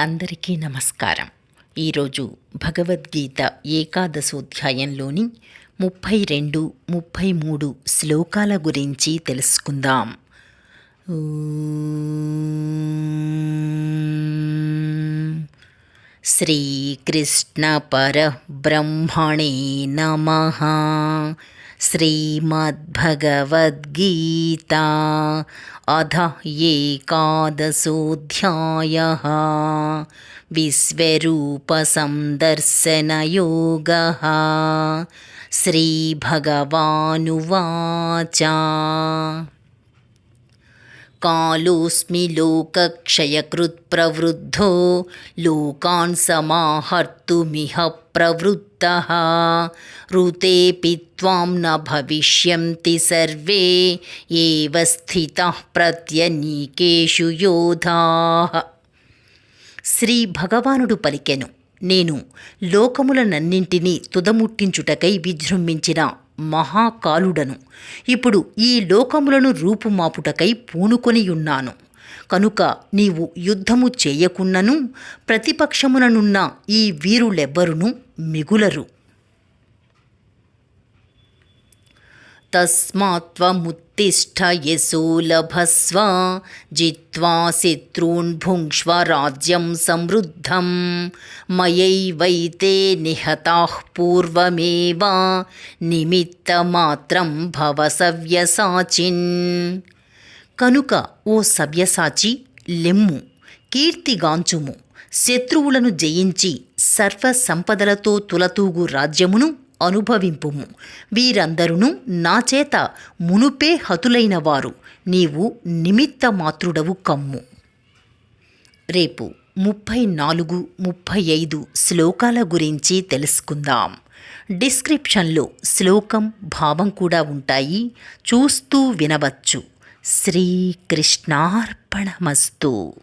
అందరికీ నమస్కారం. ఈరోజు భగవద్గీత ఏకాదశోధ్యాయంలోని ముప్పై రెండు ముప్పై మూడు శ్లోకాల గురించి తెలుసుకుందాం. श्रीकृष्णपरब्रह्मणे नमः। श्रीमद्भगवद्गीता अध एकादशोऽध्यायः। विश्वरूपसन्दर्शनयोगः श्रीभगवानुवाच। कालोऽस्मि लोकक्षयकृत्प्रवृद्धो लोकान् समाहर्तुमिह प्रवृत्तः ऋतेऽपि त्वां न भविष्यन्ति सर्वे एव स्थितः प्रत्यनीकेषु योधाः శ్రీ భగవానుడు పలికెను నేను లోకములనన్నింటినీ తుదముట్టించుటకై విజృంభించిన మహాకాలుడను. ఇప్పుడు ఈ లోకములను రూపుమాపుటకై పూనుకొనియున్నాను. కనుక నీవు యుద్ధము చేయకున్నను ప్రతిపక్షముననున్న ఈ వీరులెవ్వరును మిగులరు. తస్మాత్వముత్తిష్ట యశో జిత్వా శత్రూన్ భుంక్ష్వ రాజ్యం సమృద్ధం మయైవైతే నిహతాః పూర్వమేవ నిమిత్తమాత్రం భవ సవ్యసాచిన్ కనుక ఓ సవ్యసాచి లెమ్ము కీర్తిగాంచుము శత్రువులను జయించి సర్వ సంపదలతో తులతూగు రాజ్యమును అనుభవింపుము. వీరందరును నా చేత మునుపే హతులైన వారు. నీవు నిమిత్త మాత్రుడవు కమ్ము. రేపు ముప్పై నాలుగు ముప్పై ఐదు శ్లోకాల గురించి తెలుసుకుందాం. డిస్క్రిప్షన్లో శ్లోకం భావం కూడా ఉంటాయి. చూస్తూ వినవచ్చు. శ్రీకృష్ణార్పణమస్తు.